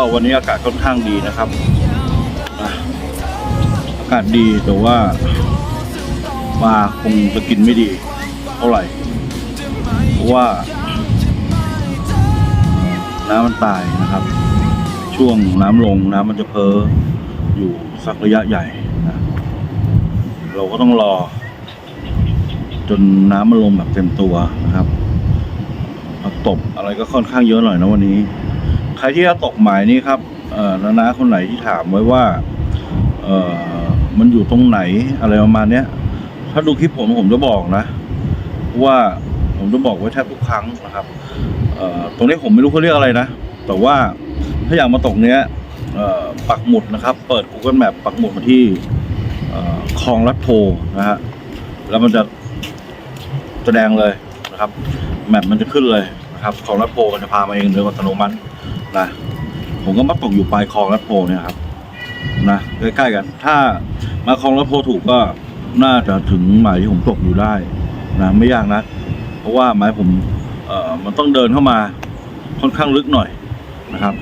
ก็วันนี้อากาศค่อนข้างดีนะครับอากาศดีแต่ว่าปลาคงจะกินไม่ดีเท่าไหร่เพราะว่าน้ำมันตายนะครับ ช่วงน้ำลงน้ำมันจะเพ้ออยู่สักระยะใหญ่นะเราก็ต้องรอ จนน้ำมันลงแบบเต็มตัวนะครับผักตบอะไรก็ค่อนข้างเยอะหน่อยนะวันนี้ ใครที่จะตกหมายนี้ครับเออนานาคนไหนที่ถามไว้ว่าเออมันอยู่ตรงไหนอะไรประมาณเนี้ย ถ้าดูคลิปผมผมจะบอกนะ ว่าผมจะบอกไว้แทบทุกครั้งนะครับเออตรงนี้ผมไม่รู้เขาเรียกอะไรนะ แต่ว่าถ้าอยากมาตกเนี้ยปักหมุดนะครับ เปิด Google Map ปักหมุดมาที่คลองลัดโพนะฮะแล้วมันจะแสดงเลยนะครับ แมปมันจะขึ้นเลยนะครับคลองลัดโพมันจะพามาเองโดยอัตโนมัติ นะผมก็มาตกอยู่ปลายคลองลัดโพเนี่ยครับนะใกล้ๆกัน ถ้ามาคลองลัดโพถูกก็น่าจะถึงหมายที่ผมตกอยู่ได้นะไม่ยากนะเพราะว่าหมายผมเอ่อมันต้องเดินเข้ามาค่อนข้างลึกหน่อยนะครับ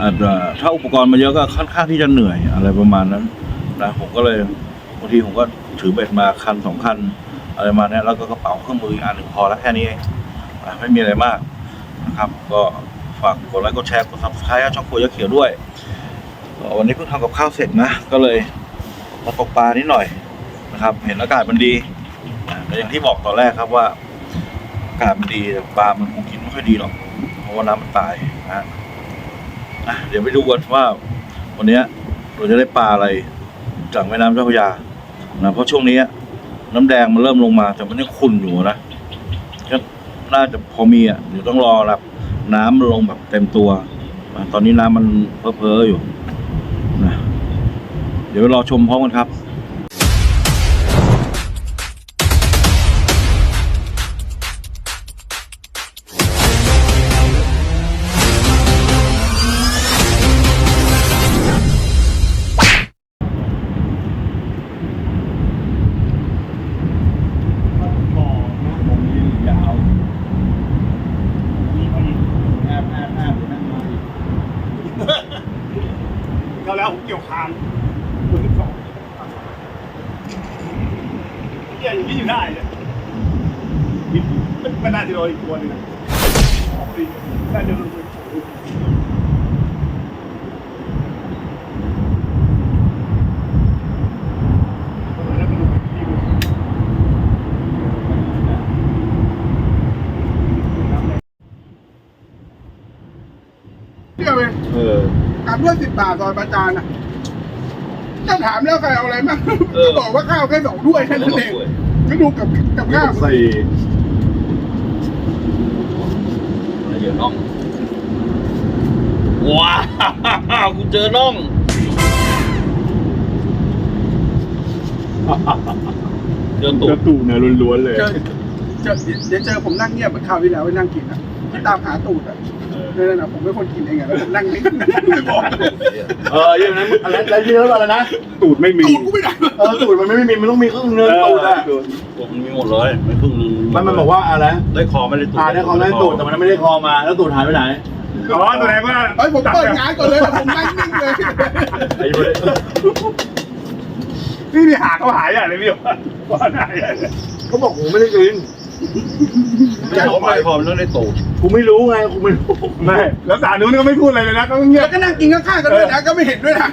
อาจจะถ้าอุปกรณ์มาเยอะก็ค่อนข้างที่จะเหนื่อยอะไรประมาณนั้นนะผมก็เลยบางทีผมก็ถือเบ็ดมาคันสองคันอะไรมาเนี้ยแล้วก็กระเป๋าเครื่องมืออีกอันหนึ่งพอแล้วแค่นี้เองไม่มีอะไรมากนะครับ ก็ ฝากกดไลค์กดแชร์กด subscribe ให้ช่องโคยะเขียวด้วย วันนี้เพิ่งทำกับข้าวเสร็จนะ ก็เลยมาตกปลานิดหน่อยนะครับ เห็นอากาศมันดีแต่อย่างที่บอกตอนแรกครับว่าอากาศมันดีแต่ปลามันคงกินไม่ค่อยดีหรอกเพราะว่าน้ำมันตายนะะเดี๋ยวไปดูกันว่า วันนี้เราจะได้ปลาอะไรจากแม่น้ำเจ้าพระยานะเพราะช่วงนี้น้ำแดงมันเริ่มลงมาแต่มันยังขุ่นอยู่นะก็น่าจะพอมีอะเดี๋ยวต้องรอรับ น้ำมันลงแบบเต็มตัวตอนนี้น้ำมันเพ้อๆอยู่นะเดี๋ยวรอชมพร้อมกันครับ วยสิบบาทซอยประจานอะถ้าถามแล้วใครเอาอะไรมางเออบอกว่าข้าวแค่สองด้วยแค่นั้นเองไม่ดูกับกับข้าวใส่เดี๋ยวน้อง ว้าวกูเจอน้อง เจอตัตุ่วมตูเนี่ยล้วนๆเลย เจอเจอเดี๋ยวเจอผมนั่งเงียบเหมือนข้าวที่แล้วไปนั่งกินอะที่ตามหาตูดอะ นั่นน่ะผมเป็นคนกินเองอะแล้วผมนั่งนิ่งไม่บอกเอออย่างนั้นอะไรแล้วที่แล้วอะไรนะตูดไม่มีตูดกูไม่ได้เออตูดมันไม่มีมันต้องมีครึ่งเนื้อตูดอะผมมีหมดเลยไม่ครึ่งนึงมันมันบอกว่าอะไรได้คอไม่ได้ตุ่มอ่าได้คอได้ตูดแต่มันไม่ได้คอมาแล้วตูดหายไปไหนอ๋อแสดงว่าเฮ้ยผมเปิดงานก่อนเลยแต่ผมนั่งนิ่งเลยไอ้เว้ยนี่นี่หาเขาหายอะไรพี่ว่าหายอะไรเขาบอกกูไม่ได้กิน ไม่ได้คอไม่คอมันต้องได้ตูดกูไม่รู้ไงกูไม่รู้ไม่แล้วสารนู้นก็ไม่พูดอะไรเลยนะก็เงียแล้บวก็นั่งกินข้างๆกันด้วยนะก็ไม่เห็นด้วยนะ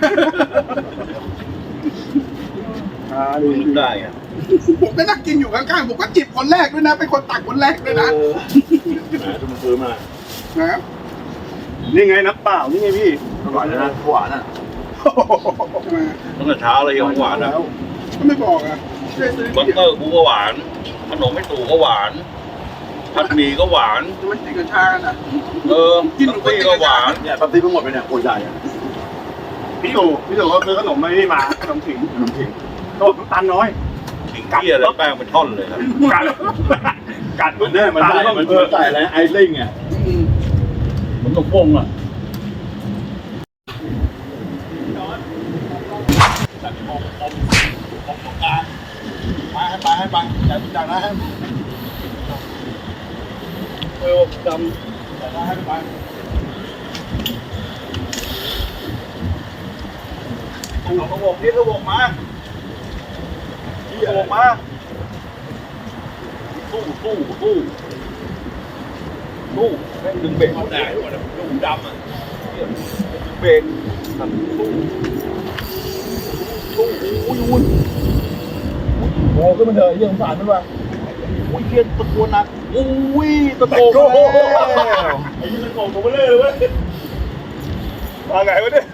อ่าดีนึกได้ไงผมก็นั่งกินอยู่ข้างๆผมก็จิบคนแรกด้วยนะเป็นคนตักคนแรกด้วยนะแหมจะมาซื้อมานะนี่ไงน้ำเปล่านี่ไงพี่หวานนะหวานอะมาตั้งแต่เช้าเลยยังหวานนะก็ไม่บอกอะช่วยซื้อบัตเตอร์กูก็หวาน ขนมไม่ตู่ก็หวานผัดหมี่ก็หวานมันติดกัญชากันอะ เออกินตี้ก็หวานเนี่ยแป๊บซี่เพิ่งหมดไปเนี่ยโคตรใหญ่อะพี่ตู่พี่ตู่เขาซื้อขนมมานี่มาขนมถิงขนมถิงโดดน้ำตาลน้อยขิงเที่ยอะไรแป้งเป็นท่อนเลยครับกัดกัดมันเนี่ยมันใส่มันใส่อะไรไอซิ่งอะอืมมันต้องฟงอะ มาครับ ให้ไปจากจากนั้นให้เออจำจากนั้นให้ไปตู้ระบบนี่ระบบมาระบบมาตู้ตู้ตู้ตู้แม่งดึงเบรกเอาได้ด้วยนะดูดำอะเบรกสั่นตู้ตู้อุ้ยอุ้ย โอ้ขึ้นมาเถอะยังสารมันว่ะโอ้ยเฮียตะโกนหนักอุ้ยตะโกนแล้วไอ้ยี่ตะโกนผมไม่เล่เลยเว้ยมาไงวะเนี่ย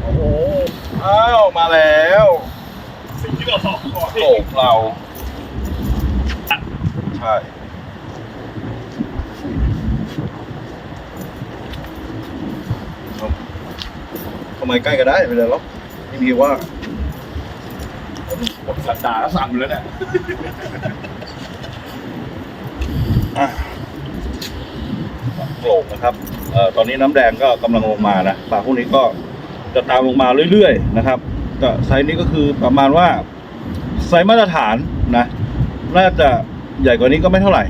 โอ้โหอ้าวมาแล้ว สิ่งที่เราบอกก่อนโกกเราใช่ทำไมใกล้กันได้ไม่เลยหรอกไม่มีว่า หมดสัปดาห์แล้วสั่งแล้วเนี่ยโกรกนะครับเอ่อตอนนี้น้ำแดงก็กำลังลงมานะปลาพวกนี้ก็จะตามลงมาเรื่อยๆนะครับก็ไซส์นี้ก็คือประมาณว่าไซส์มาตรฐานนะ น่าจะใหญ่กว่านี้ก็ไม่เท่าไหร่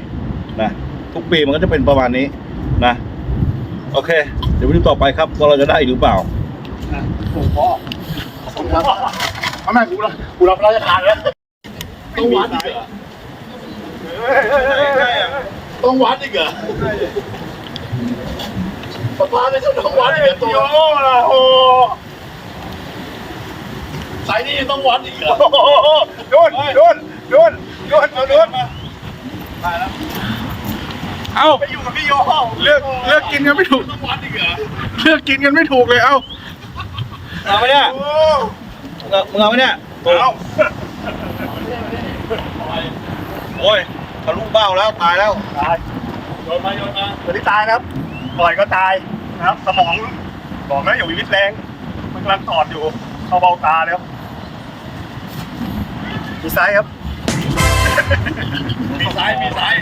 นะทุกปีมันก็จะเป็นประมาณนี้นะ โอเค เดี๋ยวไปดูต่อไปครับว่าเราจะได้อีกหรือเปล่าส่งพ่อส่งครับ ทำไมกูรับกูรับราชการแล้วต้องวัดอีกเหรอต้องวัดอีกเหรอปะปาไม่ใช่ต้องวัดอีกเหรอตัวโอ้สายนี้ยังต้องวัดอีกเหรอโดนโดนโดนโดนโดนมาได้แล้วเอ้าไปอยู่กับพี่โยเลือกเลือกกินกันไม่ถูกต้องวัดอีกเหรอเลือกกินกันไม่ถูกเลยเอ้าเอาไหมเนี่ย โอ้มึงเอาไหมเนี่ยเอาโอ้ยทะลุเบ้าแล้วตายแล้วตายโยนมาโยนมาตัวที่ตายนะครับปล่อยก็ตายนะครับ สมองบอกแล้วอย่าวิวิตแรง มันกำลังตอดอยู่ เข้าเบ้าตาแล้วมีไซส์ครับ มีไซส์มีไซส์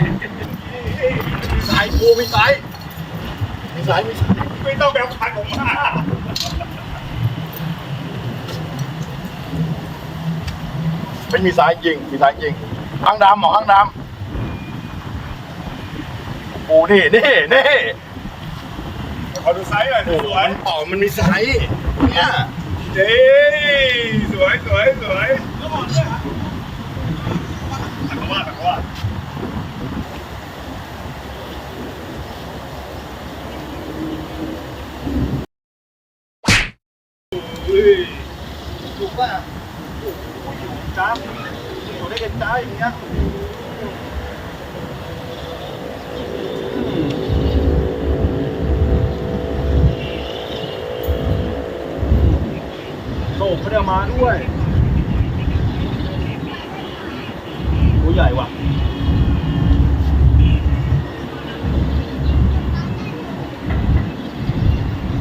มีไซส์กูมีไซส์มีไซส์มีไซส์ไม่ต้องแบบขันผมมา ไม่มีไซส์จริง มีไซส์จริงหางดำเหรอหางดำโอ้นี่นี่นี่ขอดูไซส์หน่อยสวยอ๋อมันมีไซส์เนี่ยเจ๊สวยสวยสวยก็บอกเนี่ยตักว่าตักว่าถูกป่ะโอ้ ยอยู่จ้าอยู่ได้กันจ้าอย่างเงี้ยโศกไม่ได้เอามาด้วยตัวใหญ่ว่ะ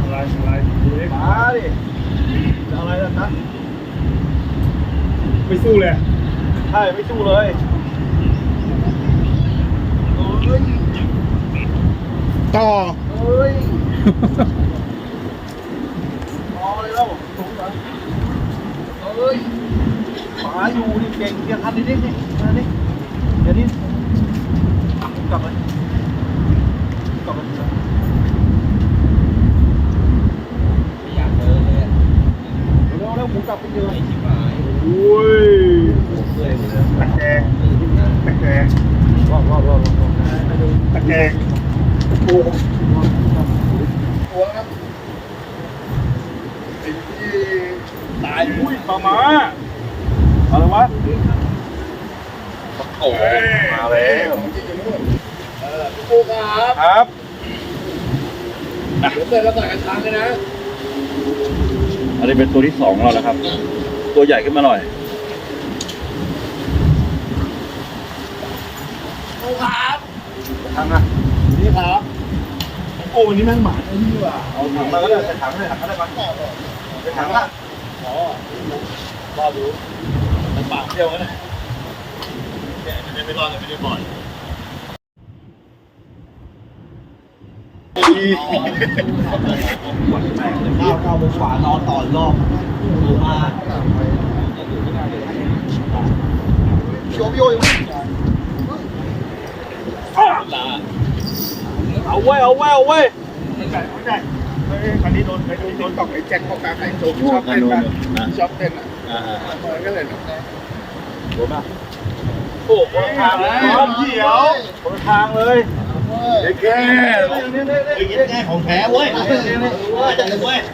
อะไรอะไรมาดิจะอะไรล่ะนะไม่สู้เลย ใช่ไม่สู้เลยเอ้ยต่อเอ้ยพอเลยแล้วสูงเหรอเอ้ยหมาอยู่นี่เก่งเก่งคันนี้นี่มาดิเดี๋ยวนี้กลับไปกลับไปไม่อยากเจอเลยเร็วเร็วหมูกลับไปเจอโอ้ยตะแกรงตะแกรงรอบรอบรอบรอบตะแกรงโอ้โหตัวครับไอ้ที่ตายอุ้ยปลาหมา อะไรวะ โอ้มาแล้ว พี่ปูครับครับเดี๋ยวเสร็จแล้วใส่กระชังเลยนะอันนี้เป็นตัวที่สองของเราแล้วครับ ตัวใหญ่ขึ้นมาหน่อยปูครับทางอะนี่ครับโอ้วันนี้แม่งหมาไอ้นี่ว่ะเอาถังมาก็ได้ใส่ถังเลยถังก็ได้ปะไปถังละอ๋อรอดูมันปากเที่ยวกันนะเนี่ยไม่ได้รอดไม่ได้บ่อย ข้าวข้าวไปขวานอนต่อรอบดูมาโยโย่เอาไว้เอาไว้เอาไว้ไม่ได้ไม่ได้คันนี้โดนไปโดนตอกไอ้แจ็คพอกลางไอ้โจชอบเต้นนะชอบเต้นอะอ่าก็เลยโดนมาโอ้โหทางเลยเขียวทางเลย แก่ไอ้เด็กแก่ของแท้เว้ยเ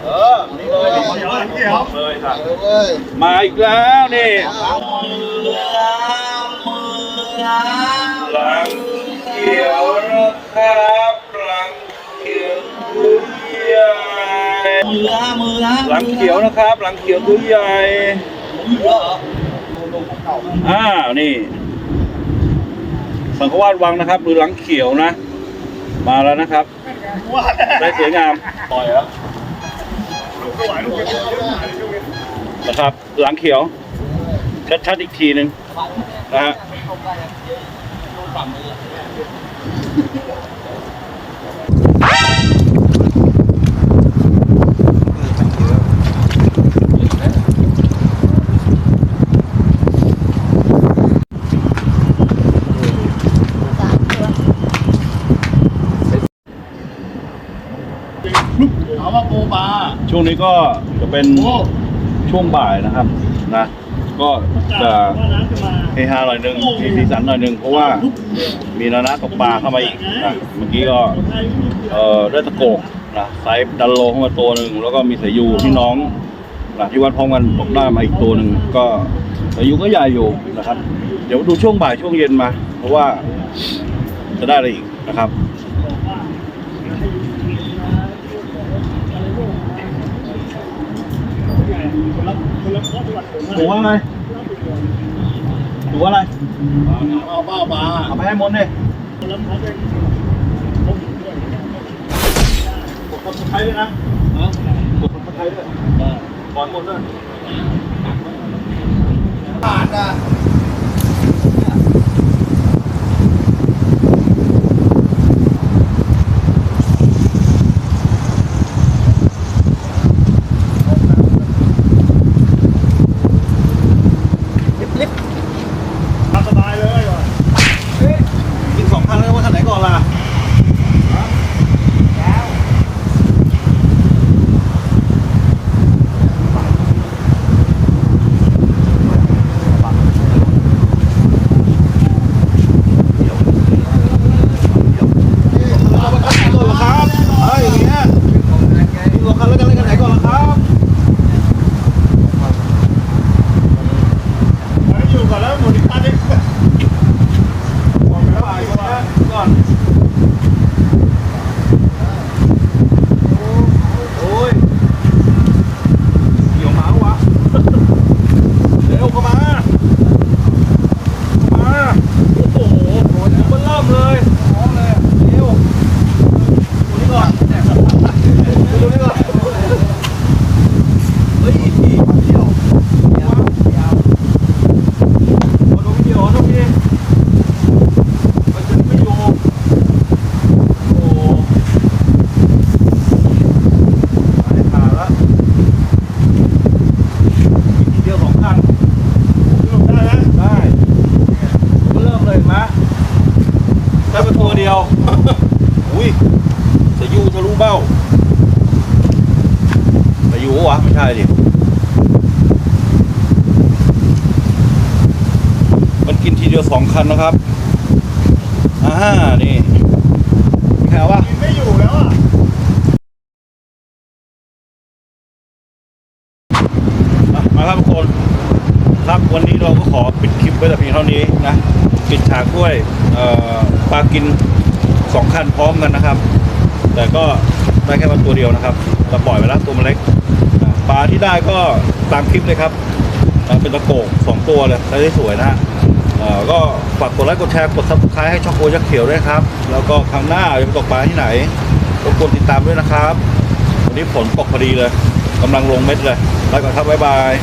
ออนี่เลยเขียวเขียวเลยค่ะมาอีกแล้วนี่หลังเขียวนะครับหลังเขียวตัวใหญ่หลังเขียวนะครับ หลังเขียวตัวใหญ่อ้าวนี่สังฆวาสวังนะครับหรือหลังเขียวนะ มาแล้วนะครับ ได้สวยงามปล่อยแล้วนะครับ หลังเขียว ชัดๆอีกทีหนึ่งนะฮะ ช่วงนี้ก็จะเป็นช่วงบ่ายนะครับนะ ก็จะเฮฮาหน่อยหนึ่งมีสีสันหน่อยหนึ่งเพราะว่ามีนานาตกปลาเข้ามาอีกนะเมื่อกี้ก็เอ่อได้ตะโกกนะไซส์ดันโลเข้ามาตัวหนึ่งแล้วก็มีสายยูที่น้องนะที่วัดพร้อมกันตกได้มาอีกตัวหนึ่งก็สายยูก็ใหญ่อยู่นะครับ เดี๋ยวดูช่วงบ่ายช่วงเย็นมา เพราะว่าจะได้อะไรอีกนะครับ ถูว่าอะไรถูว่าอะไรเอาบ้าปลาเอาไปให้มนเลยกดคนไทยด้วยนะกดคนไทยด้วยก่อนหมดด้วยผ่านอะ ทำสบายเลยว่ะ กินสองคันแล้วว่าคันไหนก่อนล่ะเอาไปคันไหนก่อนล่ะครับเอ้ยอย่างเงี้ยกินสองคันแล้วจะเล่นคันไหนก่อนล่ะครับ อยู่ก่อนแล้วหมุนอีกคันนึง บอกไปแล้วไปก่อนก่อนโอ้ยเกี่ยวหมาวะเร็วเข้ามาเข้ามาโอ้โหมันเริ่มเลยเร็วดูนี่ก่อนดูนี่ก่อนเฮ้ยเดี๋ยวเดี๋ยวมาดูวิดีโอทุกที มันจะไม่อยู่โอ้หายขาดแล้วอีกทีเดียวสองคัน ลงได้แล้ว ได้ก็เริ่มเลยเห็นไหมได้ไปตัว เดียว อุ้ยสายูทะลุเบ้าสายูวะไม่ใช่ดิ มันกินทีเดียวสองคันนะครับ อ่า นี่มีใครเอาวะกินไม่อยู่แล้วอะอะมาครับทุกคน ครับ วันนี้เราก็ขอปิดคลิปไว้แต่เพียงเท่านี้นะปิดฉากด้วยปลากินสองคันพร้อมกันนะครับ แต่ก็ได้แค่มาตัวเดียวนะครับเราปล่อยไปแล้วตัวมันเล็กปลาที่ได้ก็ตามคลิปเลยครับเป็นตะโกกสองตัวเลยได้สวยนะก็ฝากกดไลค์กดแชร์กดซับสไครต์ให้ช่องโอยักษ์เขียวด้วยครับ แล้วก็ครั้งหน้าจะไปตกปลาที่ไหนรบกวนติดตามด้วยนะครับ วันนี้ฝนตกพอดีเลยกำลังลงเม็ดเลยไปก่อนครับบ๊ายบาย